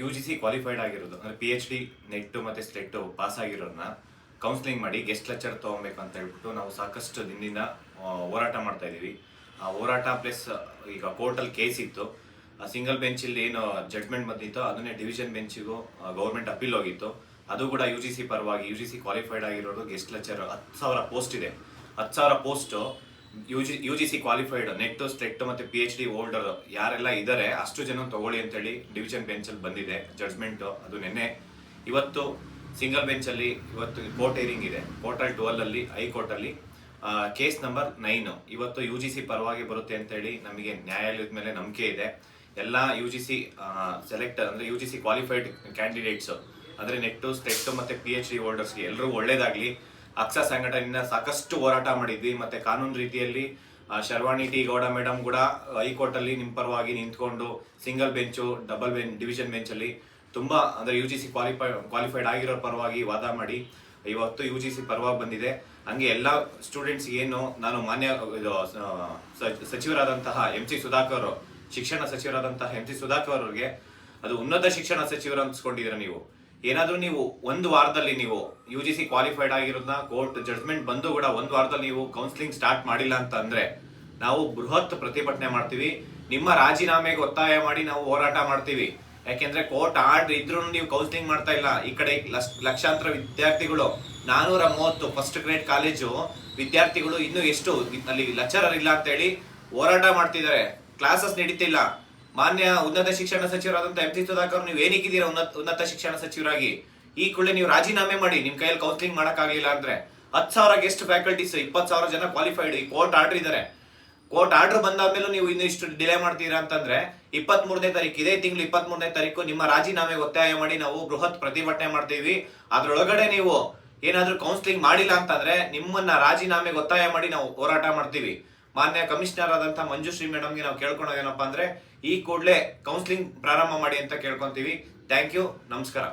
You G C qualified ಆಗಿರೋದು. ಅಂದ್ರೆ P H D NET ಮತ್ತೆ ಸ್ಲೆಟ್ ಪಾಸ್ ಆಗಿರೋದನ್ನ ಕೌನ್ಸಿಲಿಂಗ್ ಮಾಡಿ ಗೆಸ್ಟ್ ಲೆಕ್ಚರ್ ತಗೊಬೇಕು ಅಂತ ಹೇಳ್ಬಿಟ್ಟು ನಾವು ಸಾಕಷ್ಟು ದಿನದಿಂದ ಹೋರಾಟ ಮಾಡ್ತಾ ಇದೀವಿ ಆ ಹೋರಾಟ ಪ್ಲಸ್ ಈಗ ಕೋರ್ಟಲ್ಲಿ ಕೇಸ್ ಇತ್ತು. ಸಿಂಗಲ್ ಬೆಂಚಲ್ಲಿ ಏನು ಜಡ್ಮೆಂಟ್ ಬಂದಿತ್ತು. ಅದನ್ನೇ ಡಿವಿಷನ್ ಬೆಂಚಿಗೂ ಗೌರ್ಮೆಂಟ್ ಅಪೀಲ್ ಹೋಗಿತ್ತು. ಅದು ಕೂಡ ಯು ಜಿ ಸಿ ಪರವಾಗಿ ಯು ಜಿ ಸಿ ಕ್ವಾಲಿಫೈಡ್ ಆಗಿರೋದು ಗೆಸ್ಟ್ ಲೆಕ್ಚರ್ ಹತ್ತು ಸಾವಿರ ಪೋಸ್ಟ್ ಇದೆ. ಹತ್ತು ಸಾವಿರ post U G U G C qualified NET SLET ಮತ್ತೆ ಪಿ ಎಚ್ ಡಿ ಹೋಲ್ಡರ್ ಯಾರೆಲ್ಲ ಇದ್ದಾರೆ ಅಷ್ಟು ಜನ ತಗೊಳ್ಳಿ ಅಂತೇಳಿ ಡಿವಿಷನ್ ಬೆಂಚಲ್ಲಿ ಬಂದಿದೆ ಜಡ್ಜ್ಮೆಂಟ್ ಅದು ನಿನ್ನೆ. ಇವತ್ತು ಸಿಂಗಲ್ ಬೆಂಚಲ್ಲಿ ಇವತ್ತು ಕೋರ್ಟ್ ಏರಿಂಗ್ ಇದೆ ಪೋರ್ಟಲ್ ಹೈಕೋರ್ಟ್ ಅಲ್ಲಿ ಕೇಸ್ ನಂಬರ್ ನೈನ್ ಇವತ್ತು ಯು ಜಿ ಸಿ ಪರವಾಗಿ ಬರುತ್ತೆ ಅಂತೇಳಿ ನಮಗೆ ನ್ಯಾಯಾಲಯದ ಮೇಲೆ ನಂಬಿಕೆ ಇದೆ. ಎಲ್ಲ ಯು ಜಿ ಸಿ ಸೆಲೆಕ್ಟ್ ಅಂದ್ರೆ U G C qualified candidates ಅಂದ್ರೆ ನೆಟ್ಟು ಸ್ಟೆಟ್ ಮತ್ತೆ ಪಿ ಎಚ್ ಡಿ ಹೋಲ್ಡರ್ಸ್ಗೆ ಎಲ್ಲರೂ ಒಳ್ಳೇದಾಗ್ಲಿ. ಅಕ್ಸ ಸಂಘಟನೆಯಿಂದ ಸಾಕಷ್ಟು ಹೋರಾಟ ಮಾಡಿದ್ವಿ. ಮತ್ತೆ ಕಾನೂನು ರೀತಿಯಲ್ಲಿ ಶರ್ವಾಣಿ ಟಿ ಗೌಡ ಮೇಡಮ್ ಕೂಡ ಹೈಕೋರ್ಟ್ ಅಲ್ಲಿ ನಿಮ್ ಪರವಾಗಿ ನಿಂತ್ಕೊಂಡು single bench, double bench, division bench ಅಲ್ಲಿ ತುಂಬಾ ಅಂದ್ರೆ U G C qualify qualified ಆಗಿರೋ ಪರವಾಗಿ ವಾದ ಮಾಡಿ ಇವತ್ತು ಯು ಜಿ ಸಿ ಪರವಾಗಿ ಬಂದಿದೆ. ಹಂಗೆ ಎಲ್ಲ ಸ್ಟೂಡೆಂಟ್ಸ್ ಏನು, ನಾನು ಮಾನ್ಯ ಸಚಿವರಾದಂತಹ ಎಂ ಸಿ ಸುಧಾಕರ್ ಶಿಕ್ಷಣ ಸಚಿವರಾದಂತಹ ಎಂ ಸಿ ಸುಧಾಕರ್ ಅವರಿಗೆ ಅದು ಉನ್ನತ ಶಿಕ್ಷಣ ಸಚಿವರು ಅನ್ಸ್ಕೊಂಡಿದ್ದೀರಾ ನೀವು? ಏನಾದ್ರೂ ನೀವು ಒಂದು ವಾರದಲ್ಲಿ ನೀವು ಯು ಜಿ ಸಿ ಕ್ವಾಲಿಫೈಡ್ ಆಗಿರೋದನ್ನ ಕೋರ್ಟ್ ಜಡ್ಜ್ಮೆಂಟ್ ಬಂದು ಕೂಡ ಒಂದು ವಾರದಲ್ಲಿ ನೀವು ಕೌನ್ಸಿಲಿಂಗ್ ಸ್ಟಾರ್ಟ್ ಮಾಡಿಲ್ಲ ಅಂತ ಅಂದ್ರೆ ನಾವು ಬೃಹತ್ ಪ್ರತಿಭಟನೆ ಮಾಡ್ತೀವಿ. ನಿಮ್ಮ ರಾಜೀನಾಮೆಗೆ ಒತ್ತಾಯ ಮಾಡಿ ನಾವು ಹೋರಾಟ ಮಾಡ್ತೀವಿ. ಯಾಕೆಂದ್ರೆ ಕೋರ್ಟ್ ಆರ್ಡರ್ ಇದ್ರೂ ನೀವು ಕೌನ್ಸಿಲಿಂಗ್ ಮಾಡ್ತಾ ಇಲ್ಲ. ಈ ಕಡೆ ಲಕ್ಷ- ಲಕ್ಷಾಂತರ ವಿದ್ಯಾರ್ಥಿಗಳು ನಾನೂರ ಮೂವತ್ತು ಫಸ್ಟ್ ಗ್ರೇಡ್ ಕಾಲೇಜು ವಿದ್ಯಾರ್ಥಿಗಳು ಇನ್ನೂ ಎಷ್ಟು, ಅಲ್ಲಿ ಲೆಕ್ಚರರ್ ಇಲ್ಲ ಅಂತ ಹೇಳಿ ಹೋರಾಟ ಮಾಡ್ತಿದ್ದಾರೆ. ಕ್ಲಾಸಸ್ ನಡೀತಿಲ್ಲ. ಮಾನ್ಯ ಉನ್ನತ ಶಿಕ್ಷಣ ಸಚಿವರಾದಂತ ಎಂ ಸಿ ಸುಧಾಕರ್, ನೀವು ಏನಿಕ್ಕಿದ್ದೀರಾ ಉನ್ನತ ಉನ್ನತ ಶಿಕ್ಷಣ ಸಚಿವರಾಗಿ? ಈ ಕೂಡಲೇ ನೀವು ರಾಜೀನಾಮೆ ಮಾಡಿ, ನಿಮ್ ಕೈಯಲ್ಲಿ ಕೌನ್ಸಿಲಿಂಗ್ ಮಾಡಕ್ಕಾಗ್ಲಿಲ್ಲ ಅಂದ್ರೆ ಹತ್ತು ಸಾವಿರ ಗೆಸ್ಟ್ ಫ್ಯಾಕಲ್ಟೀಸ್ ಇಪ್ಪತ್ತು ಸಾವಿರ ಜನ ಕ್ವಾಲಿಫೈಡ್ ಈ ಕೋರ್ಟ್ ಆರ್ಡರ್ ಇದ್ದಾರೆ ಕೋರ್ಟ್ ಆರ್ಡರ್ ಬಂದಾದ್ಮೇಲೂ ನೀವು ಇನ್ನಿಷ್ಟು ಡಿಲೇ ಮಾಡ್ತೀರಾ ಅಂತಂದ್ರೆ ಇಪ್ಪತ್ತ್ ಮೂರನೇ ತಾರೀಕು, ಇದೇ ತಿಂಗಳು ಇಪ್ಪತ್ತ್ ಮೂರನೇ ತಾರೀಕು ನಿಮ್ಮ ರಾಜೀನಾಮೆ ಒತ್ತಾಯ ಮಾಡಿ ನಾವು ಬೃಹತ್ ಪ್ರತಿಭಟನೆ ಮಾಡ್ತೀವಿ. ಅದರೊಳಗಡೆ ನೀವು ಏನಾದ್ರೂ ಕೌನ್ಸಿಲಿಂಗ್ ಮಾಡಿಲ್ಲ ಅಂತಂದ್ರೆ ನಿಮ್ಮನ್ನ ರಾಜೀನಾಮೆಗೆ ಒತ್ತಾಯ ಮಾಡಿ ನಾವು ಹೋರಾಟ ಮಾಡ್ತೀವಿ. ಮಾನ್ಯ ಕಮಿಷನರ್ ಆದಂತ ಮಂಜುಶ್ರೀ ಮೇಡಮ್ಗೆ ನಾವು ಕೇಳ್ಕೊಳೋದೇನಪ್ಪ ಅಂದ್ರೆ ಈ ಕೂಡಲೇ ಕೌನ್ಸಿಲಿಂಗ್ ಪ್ರಾರಂಭ ಮಾಡಿ ಅಂತ ಕೇಳ್ಕೊಂತೀವಿ. ಥ್ಯಾಂಕ್ ಯು ನಮಸ್ಕಾರ.